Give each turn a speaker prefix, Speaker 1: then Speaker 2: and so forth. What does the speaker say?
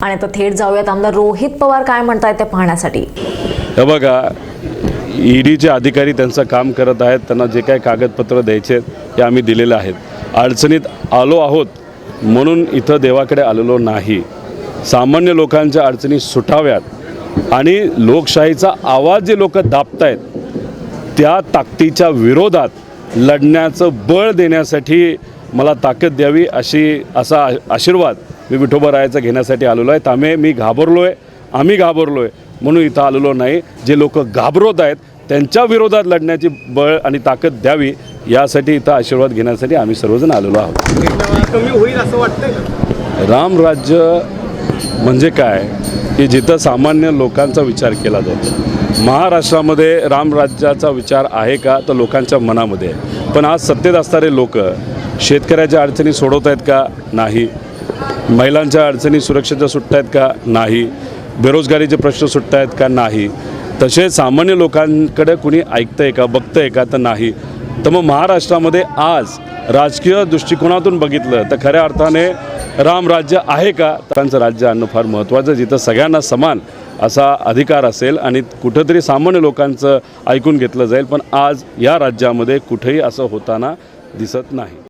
Speaker 1: आणि आता थेट जाऊयात. आमदार रोहित पवार काय म्हणतायत ते पाहण्यासाठी?
Speaker 2: हे बघा ईडीचे अधिकारी त्यांचं काम करत आहेत. त्यांना जे काही कागदपत्र द्यायचे आहेत, ते आम्ही दिलेले आहेत. अडचणीत आलो आहोत म्हणून इथं देवाकडे आलेलो नाही. सामान्य लोकांच्या अडचणी सुटाव्यात. आणि लोकशाहीचा आवाज जे लोक दाबतायत त्या ताकदीच्या विरोधात लढण्याचं बळ देण्यासाठी मला ताकद द्यावी अशी असा आशीर्वाद मी विठोबरायाचा घेण्यासाठी आलेलो आहे. त्यामुळे मी घाबरलो आहे आम्ही घाबरलो आहे म्हणून इथं आलेलो नाही. जे लोक घाबरवत आहेत त्यांच्या विरोधात लढण्याची बळ आणि ताकद द्यावी यासाठी इथं आशीर्वाद घेण्यासाठी आम्ही सर्वजण आलेलो आहोत.
Speaker 3: कमी होईल असं वाटतंय का?
Speaker 2: रामराज्य म्हणजे काय? की जिथं सामान्य लोकांचा विचार केला जातो. महाराष्ट्रामध्ये रामराज्याचा विचार आहे का? तर लोकांच्या मनामध्ये पण आज सत्तेत असणारे लोक शेतकऱ्याच्या अडचणी सोडवत आहेत का? नाही. महिलांच्या अडचणी सुरक्षेच्या सुटत आहेत का नाही? बेरोजगारीचे प्रश्न सुटत आहेत का नाही? तसे सामान्य लोकांकडे कुणी ऐकतं आहे का बघतं आहे का तर नाही? तर मग महाराष्ट्रामध्ये आज राजकीय दृष्टिकोनातून बघितलं तर खऱ्या अर्थाने रामराज्य आहे का? त्यांचं राज्य आणणं फार महत्त्वाचं जिथं सगळ्यांना समान असा अधिकार असेल आणि कुठंतरी सामान्य लोकांचं ऐकून घेतलं जाईल पण आज या राज्यामध्ये कुठेही असं होताना दिसत नाही.